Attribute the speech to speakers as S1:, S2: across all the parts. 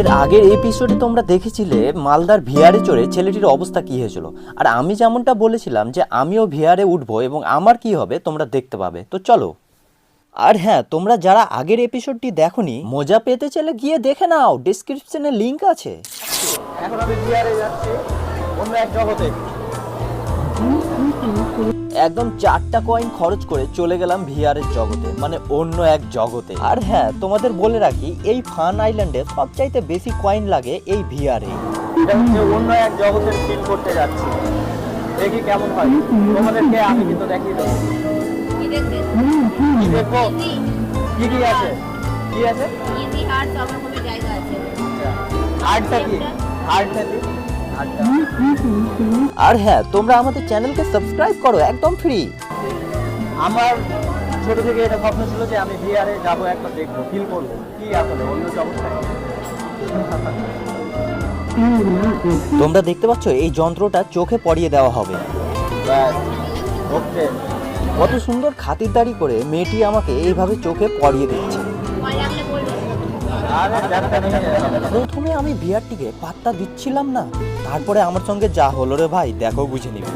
S1: এর আগের এপিসোডে তোমরা দেখেছিলে মালদার ভিআরে চড়ে ছেলেটির অবস্থা কী হয়েছিল। আর আমি যেমনটা বলেছিলাম যে আমিও ভিআরে উঠবো এবং আমার কি হবে তোমরা দেখতে পাবে। তো চলো। আর হ্যাঁ তোমরা যারা আগের এপিসোডটি দেখোনি, মজা পেতে চলে গিয়ে দেখে নাও। ডিসক্রিপশনে লিংক আছে।
S2: এখন আমি ভিয়ারে যাচ্ছি, অন্য এক জগতে।
S1: একদম চারটা কয়েন খরচ করে চলে গেলাম ভিআরের জগতে মানে অন্য এক জগতে। আর হ্যাঁ তোমাদের বলে রাখি এই ফান আইল্যান্ডে সবচাইতে বেশি কয়েন লাগে এই ভিআরে
S2: এটা হচ্ছে অন্য এক জগতের ফিল করতে যাচ্ছি। দেখি কেমন হয়। তোমাদেরকে আমি কিন্তু দেখিয়ে দেবো।
S3: কি
S2: কি দেখব কি কি আছে? কি আছে?
S3: ইজি হার্ট সব রকমের জায়গা আছে।
S2: আর্টটা কি? আর্টটা কি?
S1: আর হ্যাঁ তোমরা আমাদের চ্যানেলকে সাবস্ক্রাইব করো একদম ফ্রি
S2: আমার ছোট থেকে এটা স্বপ্ন ছিল যে আমি বিহারে যাব একবার দেখব ফিল করব কি আসলে অন্য কি?
S1: তোমরা দেখতে পাচ্ছ এই যন্ত্রটা চোখে পরিয়ে দেওয়া হবে।
S2: ওকে।
S1: কত সুন্দর খাতিরদারি করে মেয়েটি আমাকে এইভাবে চোখে পরিয়ে দিচ্ছে। প্রথমে আমি বিয়ারটিকে পাত্তা দিচ্ছিলাম না, তারপরে আমার সঙ্গে যা হলো রে ভাই, দেখো বুঝে নিবি?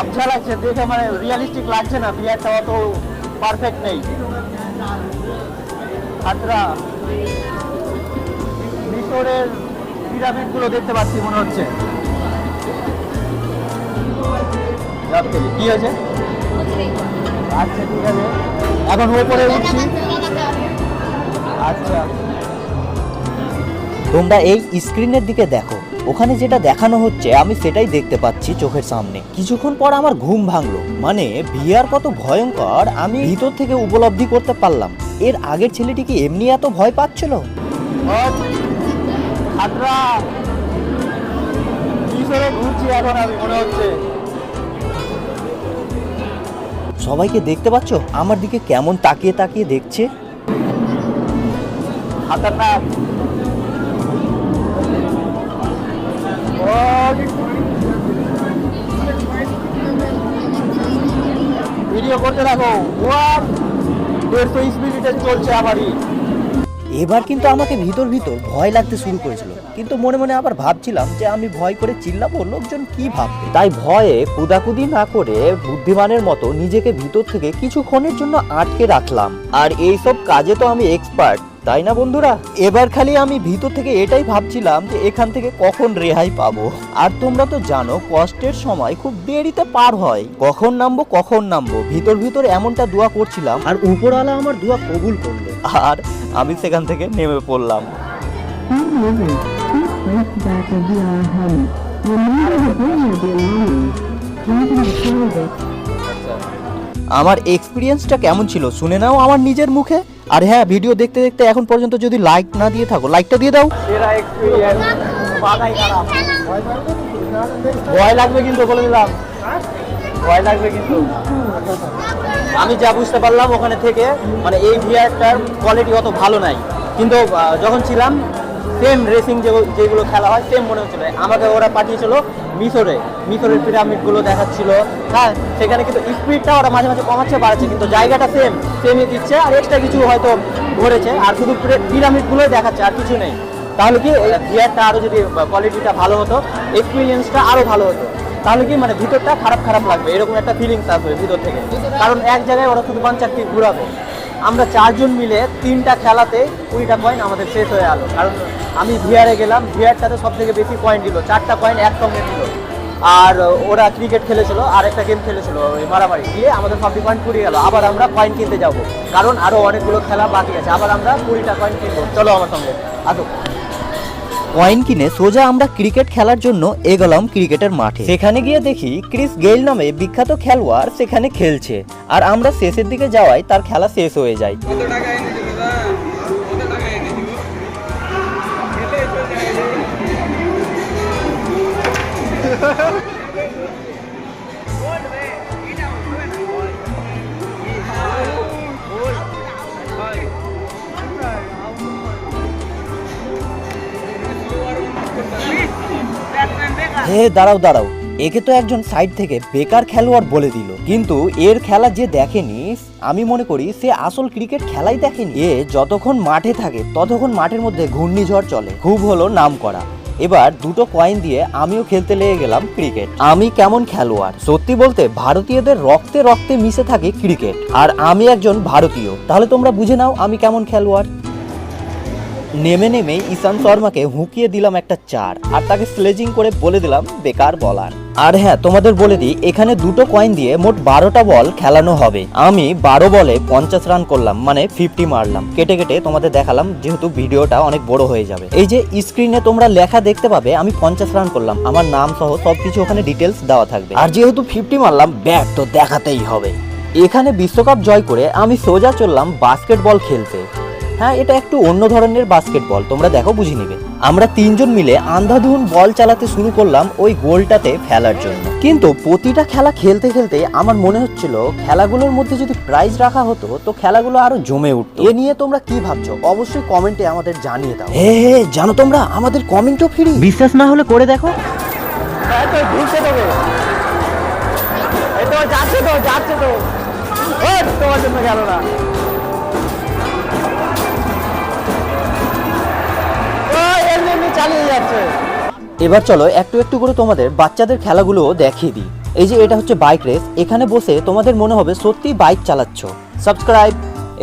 S2: আবছা লাগছে দেখে মানে রিয়েলিস্টিক লাগছে না বিয়ারটা অত পারফেক্ট নেই। খাতরা মিশরের পিরামিডগুলো দেখতে পাচ্ছি মনে হচ্ছে। কি হয়েছে? আচ্ছা ঠিক আছে। এখন উপরে উঠছি। আচ্ছা।
S1: তোমরা এই স্ক্রিনের দিকে দেখো। ওখানে যেটা দেখানো হচ্ছে আমি সেটাই দেখতে পাচ্ছি চোখের সামনে। কিছুক্ষণ পর আমার ঘুম ভাঙলো। মানে ভিআর কত ভয়ঙ্কর আমি ভিতর থেকে উপলব্ধি করতে পারলাম। এর আগের ছেলেটি কি এমনি এত ভয় পাচ্ছিল?
S2: মিশরে ঘুরছি এখন আমি মনে হচ্ছে?
S1: সবাইকে দেখতে পাচ্ছ? আমার দিকে কেমন তাকিয়ে তাকিয়ে দেখছে?
S2: ভিডিও করতে থাকো। ওয়ান দেড়শো স্পিড চলছে আমারই।
S1: এবার কিন্তু আমাকে ভিতর ভিতর ভয় লাগতে শুরু করেছিল। কিন্তু মনে মনে আবার ভাবছিলাম যে আমি ভয় করে চিল্লাবো লোকজন কি ভাববে? তাই ভয়ে কুদাকুদি না করে বুদ্ধিমানের মতো নিজেকে ভিতর থেকে কিছুক্ষণের জন্য আটকে রাখলাম। আর এইসব কাজে তো আমি এক্সপার্ট তাই না বন্ধুরা? এবার খালি আমি ভিতর থেকে এটাই ভাবছিলাম যে এখান থেকে কখন রেহাই পাবো। আর তোমরা তো জানো কষ্টের সময় খুব দেরিতে পার হয়। কখন নামবো কখন নামবো ভিতর ভিতর এমনটা দোয়া করছিলাম। আর উপরওয়ালা আমার দোয়া কবুল করল। আর আমি সেখান থেকে নেমে পড়লাম। আমার এক্সপিরিয়েন্সটা কেমন ছিল শুনে নাও আমার নিজের মুখে। আর হ্যাঁ ভিডিও দেখতে দেখতে এখন পর্যন্ত যদি লাইক না দিয়ে থাকো লাইকটা দিয়ে দাও।
S2: ভয় লাগবে কিন্তু বলে দিলাম। ভয় লাগবে কিন্তু। আমি যা বুঝতে পারলাম ওখানে থেকে মানে এই ভিআরটার কোয়ালিটি অত ভালো নাই। কিন্তু যখন ছিলাম সেম রেসিং যেগুলো খেলা হয় সেম মনে হচ্ছিল। আমাকে ওরা পাঠিয়েছিল মিশরে। মিশরের পিরামিডগুলো দেখাচ্ছিল। হ্যাঁ সেখানে কিন্তু স্পিডটা ওরা মাঝে মাঝে কমাচ্ছে, বাড়াচ্ছে, কিন্তু জায়গাটা সেম সেমই দিচ্ছে। আর এক্সট্রা কিছু হয়তো ঘটেছে, আর শুধু পিরামিডগুলোই দেখাচ্ছে, আর কিছু নেই। তাহলে কি ভিআরটা আরও যদি কোয়ালিটিটা ভালো হতো এক্সপিরিয়েন্সটা আরও ভালো হতো? তাহলে কি মানে ভিতরটা খারাপ খারাপ লাগবে? এরকম একটা ফিলিংস আসবে ভিতর থেকে। কারণ এক জায়গায় ওরা শুধু পঞ্চাশটি ঘুরাবে। আমরা চারজন মিলে তিনটা খেলাতে কুড়িটা কয়েন আমাদের শেষ হয়ে গেল কারণ আমি ভিআরে গেলাম ভিআরটাতে সব থেকে বেশি পয়েন্ট দিল। চারটা কয়েন একসঙ্গে দিল। আর ওরা ক্রিকেট খেলেছিল আর একটা গেম খেলেছিল ওই মারামারি। দিয়ে আমাদের সবটি পয়েন্ট ফুরিয়ে গেল। আবার আমরা কয়েন কিনতে যাব। কারণ আরও অনেকগুলো খেলা বাকি আছে। আবার আমরা কুড়িটা কয়েন কিনবো। চলো আমার সঙ্গে। আসো।
S1: কয়েন কিনে সোজা আমরা ক্রিকেট খেলার জন্য এগোলাম ক্রিকেটের মাঠে। সেখানে গিয়ে দেখি ক্রিস গেইল নামে বিখ্যাত খেলোয়াড় সেখানে খেলছে। আর আমরা শেষের দিকে যাওয়ায় তার খেলা শেষ হয়ে যায়। হে, দাঁড়াও দাঁড়াও। একে তো একজন সাইড থেকে বেকার খেলোয়াড় বলে দিল। কিন্তু এর খেলা যে দেখেনি, আমি মনে করি সে আসল ক্রিকেট খেলাই দেখেনি। এ যতক্ষণ মাঠে থাকে, ততক্ষণ মাঠের মধ্যে ঘূর্ণিঝড় চলে। খুব হলো নাম করা এবার দুটো কয়েন দিয়ে আমিও খেলতে লেগে গেলাম ক্রিকেট আমি কেমন খেলোয়াড়? সত্যি বলতে ভারতীয়দের রক্তে রক্তে মিশে থাকে ক্রিকেট আর আমি একজন ভারতীয়। তাহলে তোমরা বুঝে নাও আমি কেমন খেলোয়াড়। নেমে নেমে ঈশান শর্মাকে হুঁকিয়ে দিলাম একটা চার, আর তাকে স্লেজিং করে বলে দিলাম, বেকার বলার। আর হ্যাঁ তোমাদের বলে দিই, এখানে দুটো কয়েন দিয়ে মোট বারোটা বল খেলানো হবে। আমি বারো বলে পঞ্চাশ রান করলাম মানে ফিফটি মারলাম। কেটে কেটে তোমাদের দেখালাম, যেহেতু ভিডিওটা অনেক বড় হয়ে যাবে। এই যে স্ক্রিনে তোমরা লেখা দেখতে পাবে, আমি পঞ্চাশ রান করলাম। আমার নাম সহ সবকিছু ওখানে ডিটেলস দেওয়া থাকবে। আর যেহেতু ফিফটি মারলাম, ব্যাট তো দেখাতেই হবে। এখানে বিশ্বকাপ জয় করে আমি সোজা চললাম বাস্কেটবল খেলতে। হ্যাঁ এটা একটু অন্য ধরনের বাস্কেটবল তোমরা দেখো বুঝে নিবে। আমরা তিনজন মিলে আন্ধাধুন বল চালাতে শুরু করলাম ওই গোলটাতে ফেলার জন্য। কিন্তু প্রতিটা খেলা খেলতে খেলতে আমার মনে হচ্ছিল খেলাগুলোর মধ্যে যদি প্রাইজ রাখা হতো তো খেলাগুলো আরও জমে উঠতো। এ নিয়ে তোমরা কি ভাবছ? অবশ্যই কমেন্টে আমাদের জানিয়ে দাও। হে হে জানো তোমরা আমাদের কমেন্টও ফ্রি বিশ্বাস না হলে করে দেখো। হ্যাঁ যাচ্ছে তো যাচ্ছে তো। তোমার জন্য গেল না। চালিয়ে যাচ্ছে। এবার চলো একটু একটু করে তোমাদের বাচ্চাদের খেলাগুলো দেখিয়ে দিই। এই যে এটা হচ্ছে বাইক রেস, এখানে বসে তোমাদের মনে হবে সত্যি বাইক চালাচ্ছ। সাবস্ক্রাইব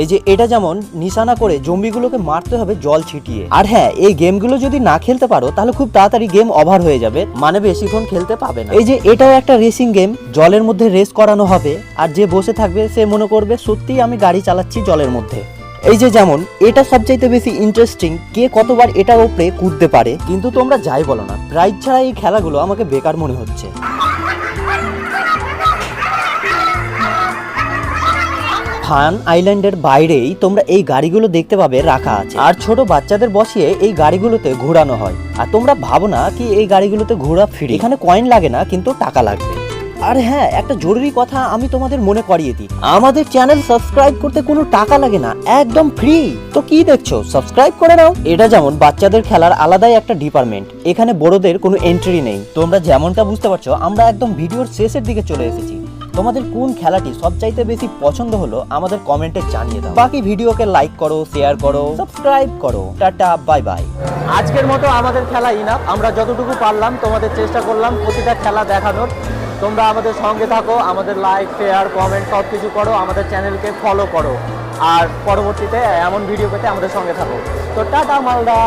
S1: এই যে এটা যেমন নিশানা করে জম্বিগুলোকে মারতে হবে জল ছিটিয়ে। আর হ্যাঁ এই গেমগুলো যদি না খেলতে পারো, তাহলে খুব তাড়াতাড়ি গেম ওভার হয়ে যাবে। মানে বেশিক্ষণ খেলতে পাবে না। এই যে এটাও একটা রেসিং গেম জলের মধ্যে রেস করানো হবে। আর যে বসে থাকবে, সে মনে করবে, সত্যিই আমি গাড়ি চালাচ্ছি জলের মধ্যে। এই যে যেমন, এটা সবচাইতে বেশি ইন্টারেস্টিং কে কতবার এটার উপরে কুদতে পারে, কিন্তু তোমরা যাই বলো না প্রাইজ ছাড়া এই খেলাগুলো আমাকে বেকার মনে হচ্ছে। ফান আইল্যান্ডের বাইরেই তোমরা এই গাড়িগুলো দেখতে পাবে রাখা আছে। আর ছোট বাচ্চাদের বসিয়ে এই গাড়িগুলোতে ঘোরানো হয়। আর তোমরা ভাবো না কি এই গাড়িগুলোতে ঘোরা ফ্রি এখানে কয়েন লাগে না, কিন্তু টাকা লাগবে। আর হ্যাঁ একটা জরুরি কথা আমি তোমাদের মনে করিয়ে দিই। আমাদের চ্যানেল সাবস্ক্রাইব করতে কোনো টাকা লাগে না, একদম ফ্রি। তো কি দেখছ? সাবস্ক্রাইব করে নাও। এটা যেমন বাচ্চাদের খেলার আলাদাই একটা ডিপার্টমেন্ট এখানে বড়দের কোনো এন্ট্রি নেই। তোমরা যেমনটা বুঝতে পারছ, আমরা একদম ভিডিওর শেষের দিকে চলে এসেছি। তোমাদের কোন খেলাটি সবচাইতে বেশি পছন্দ হলো, আমাদের কমেন্টে জানিয়ে দাও। বাকি ভিডিওকে লাইক করো শেয়ার করো সাবস্ক্রাইব করো। টাটা বাই বাই আজকের মতো আমাদের খেলা ইনাফ আমরা যতটুকু পারলাম, তোমাদের চেষ্টা করলাম প্রতিটা খেলা দেখানোর। তোমরা আমাদের সঙ্গে থাকো, আমাদের লাইক শেয়ার কমেন্ট সব কিছু করো, আমাদের চ্যানেলকে ফলো করো। আর পরবর্তীতে এমন ভিডিও পেতে আমাদের সঙ্গে থাকো। তো টাটা, মালদা।